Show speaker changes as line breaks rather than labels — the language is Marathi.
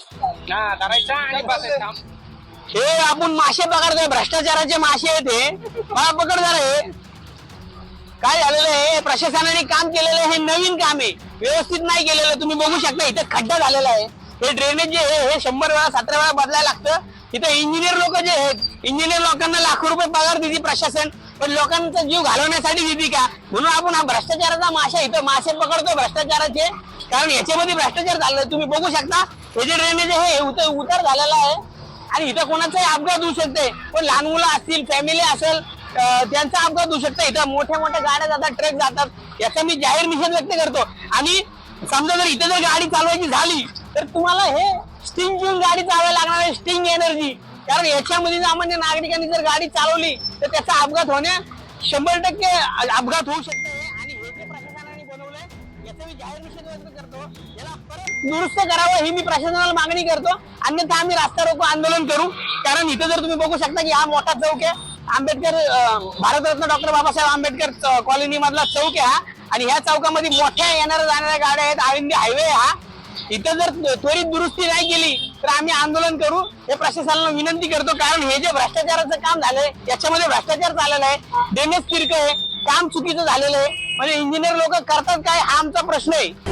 हा करायचा आणि बसायचा
हे आपण मासे पकडतोय भ्रष्टाचाराचे मासे आहेत हे. मला पकड जरा हे. काय झालेलं आहे? प्रशासनाने काम केलेलं आहे हे नवीन काम आहे. व्यवस्थित नाही केलेलं तुम्ही बघू शकता इथे खड्डा झालेला आहे. हे ड्रेनेज जे आहे हे शंभर वेळा सतरा वेळा बदलायला लागतं. इथे इंजिनियर लोक जे आहेत इंजिनियर लोकांना लाखो रुपये पगार देते प्रशासन. पण लोकांचा जीव घालवण्यासाठी देते का? म्हणून आपण हा भ्रष्टाचाराचा माशा इथं मासे पकडतो भ्रष्टाचाराचे. कारण याच्यामध्ये भ्रष्टाचार झालेला. तुम्ही बघू शकता. हे जे ड्रेनेज आहे हे उतर उतार झालेला आहे. आणि इथं कोणाचाही अपघात होऊ शकते. पण लहान मुलं असतील फॅमिली असेल त्यांचा अपघात होऊ शकतो. इथं मोठ्या मोठ्या गाड्या जातात ट्रक जातात. याचा मी जाहीर निषेध व्यक्त करतो. आणि समजा जर इथं जर गाडी चालवायची झाली तर तुम्हाला हे स्टिंग घेऊन गाडी चालवायला लागणार आहे स्टिंग एनर्जी कारण याच्यामध्ये सामान्य नागरिकांनी जर गाडी चालवली तर त्याचा अपघात होण्या शंभर टक्के अपघात होऊ शकते. आणि हे जे प्रशासनाने बनवलंय याचा मी जाहीर निषेध व्यक्त करतो. याला परत दुरुस्त करावं ही मी प्रशासनाला मागणी करतो. अन्यथा आम्ही रास्ता रोको आंदोलन करू. कारण इथं जर तुम्ही बघू शकता की हा मोठा चौक आहे. आंबेडकर भारतरत्न डॉक्टर बाबासाहेब आंबेडकर कॉलनी मधला चौक आहे हा. आणि ह्या चौकामध्ये मोठ्या येणाऱ्या जाणाऱ्या गाड्या आहेत. आळंदी हायवे हा. इथं जर त्वरित दुरुस्ती नाही केली तर आम्ही आंदोलन करू. हे प्रशासनाला विनंती करतो. कारण हे जे भ्रष्टाचाराचं काम झालंय याच्यामध्ये भ्रष्टाचार झालेला आहे. डेमेज तिरक आहे. काम चुकीचं झालेलं आहे. म्हणजे इंजिनियर लोक करतात काय? हा आमचा प्रश्न आहे.